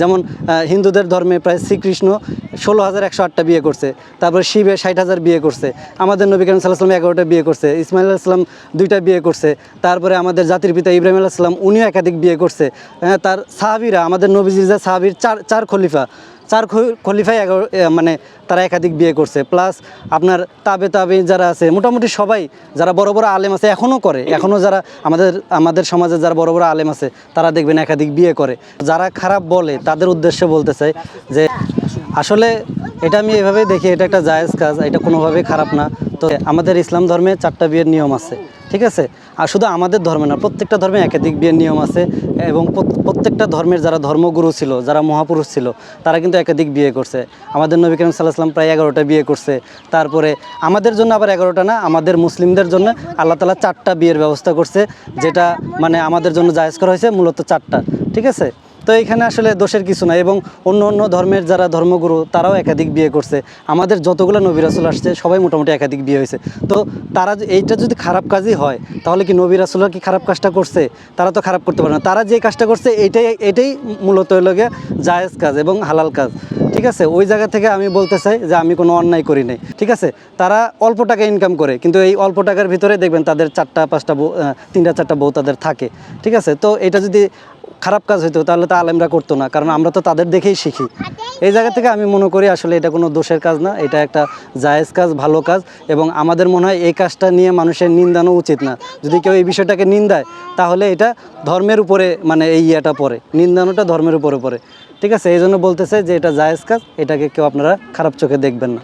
যেমন হিন্দুদের ধর্মে প্রায় শ্রীকৃষ্ণ ষোলো হাজার একশো আটটা বিয়ে করছে তারপর শিবে ষাট হাজার বিয়ে করছে আমাদের নবী করিম সাল্লাহ সাল্লাম এগারোটা বিয়ে করছে ইসমাইল ইসলাম দুইটা বিয়ে করছে তারপরে আমাদের জাতির পিতা ইব্রাহিম আল্লাহ সাল্লাম উনিও একাধিক বিয়ে করছে। হ্যাঁ, তার সাহাবিরা আমাদের নবীজির সাহাবির চার চার খলিফা চার খলিফায় মানে তারা একাধিক বিয়ে করছে। প্লাস আপনার তাবে তাবে যারা আছে, মোটামুটি সবাই যারা বড় বড় আলেম আছে এখনও করে। এখনও যারা আমাদের আমাদের সমাজে যারা বড় বড় আলেম আছে, তারা দেখবেন একাধিক বিয়ে করে। যারা খারাপ বলে, তাদের উদ্দেশ্যে বলতে চাই যে আসলে এটা আমি এভাবেই দেখি, এটা একটা জায়েজ কাজ, এটা কোনোভাবেই খারাপ না। তো আমাদের ইসলাম ধর্মে চারটা বিয়ের নিয়ম আছে, ঠিক আছে? আর শুধু আমাদের ধর্মে না, প্রত্যেকটা ধর্মে একাধিক বিয়ের নিয়ম আছে এবং প্রত্যেকটা ধর্মের যারা ধর্মগুরু ছিল, যারা মহাপুরুষ ছিল, তারা কিন্তু একাধিক বিয়ে করছে। আমাদের নবী করিম সাল্লাম প্রায় এগারোটা বিয়ে করছে। তারপরে আমাদের জন্য আবার এগারোটা না, আমাদের মুসলিমদের জন্য আল্লাহ তালা চারটা বিয়ের ব্যবস্থা করছে, যেটা মানে আমাদের জন্য জায়েজ করা হয়েছে, মূলত চারটা, ঠিক আছে? তো এখানে আসলে দোষের কিছু নাই এবং অন্য অন্য ধর্মের যারা ধর্মগুরু, তারাও একাধিক বিয়ে করছে। আমাদের যতগুলো নবী রাসুল আসছে, সবাই মোটামুটি একাধিক বিয়ে হয়েছে। তো তারা এইটা যদি খারাপ কাজই হয়, তাহলে কি নবী কি খারাপ কাজটা করছে? তারা তো খারাপ করতে পারে না। তারা যে কাজটা করছে, এইটাই এটাই মূলত হলো গিয়ে জায়েজ কাজ এবং হালাল কাজ। ঠিক আছে? ওই জায়গা থেকে আমি বলতে চাই যে, আমি কোনো অন্যায় করি নাই। ঠিক আছে? তারা অল্প টাকা ইনকাম করে, কিন্তু এই অল্প টাকার ভিতরে দেখবেন তাদের চারটা, পাঁচটা তিনটা, চারটা বউ তাদের থাকে। ঠিক আছে? তো এটা যদি খারাপ কাজ হইতো, তাহলে তো আলেমরা করতো না, কারণ আমরা তো তাদের দেখেই শিখি। এই জায়গা থেকে আমি মনে করি আসলে এটা কোনো দোষের কাজ না, এটা একটা জায়েজ কাজ, ভালো কাজ, এবং আমাদের মনে হয় এই কাজটা নিয়ে মানুষের নিন্দানো উচিত না। যদি কেউ এই বিষয়টাকে নিন্দায়, তাহলে এটা ধর্মের উপরে মানে এই ইয়েটা পড়ে, নিন্দানোটা ধর্মের উপরে পড়ে। ঠিক আছে, এই জন্য বলতে চাই যে এটা জায়েজ কাজ, এটাকে কেউ আপনারা খারাপ চোখে দেখবেন না।